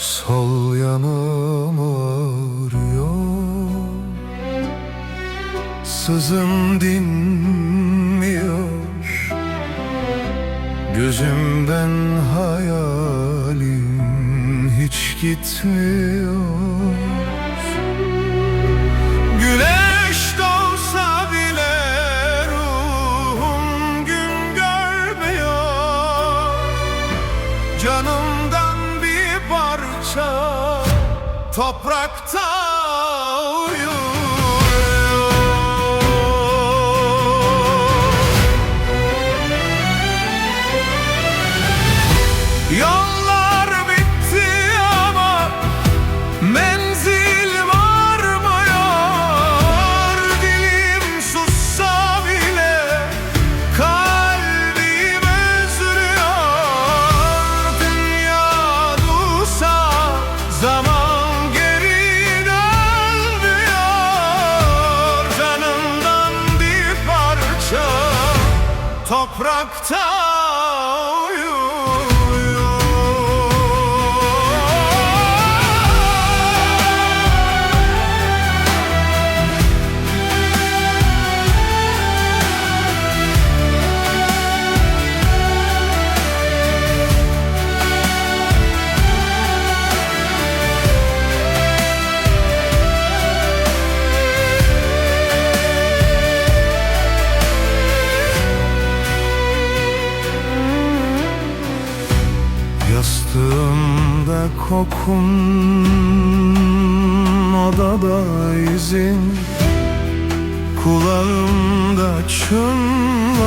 Sol yanım ağrıyor. Sızım dinmiyor. Gözümden hayalim hiç gitmiyor. Güneş doğsa bile ruhum gün görmüyor. Canımdan bir parça toprakta uyuyor toprakta Yastığımda kokun Odada izin. Kulağımda çınlar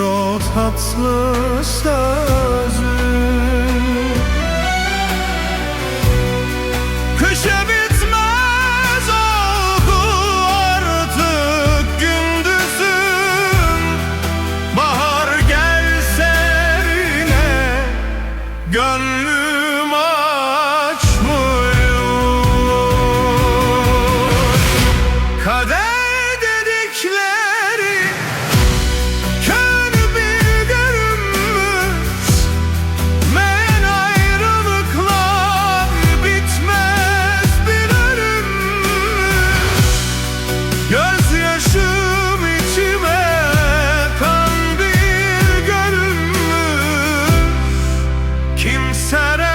O tatlı sözün Gönlüm 김사랑.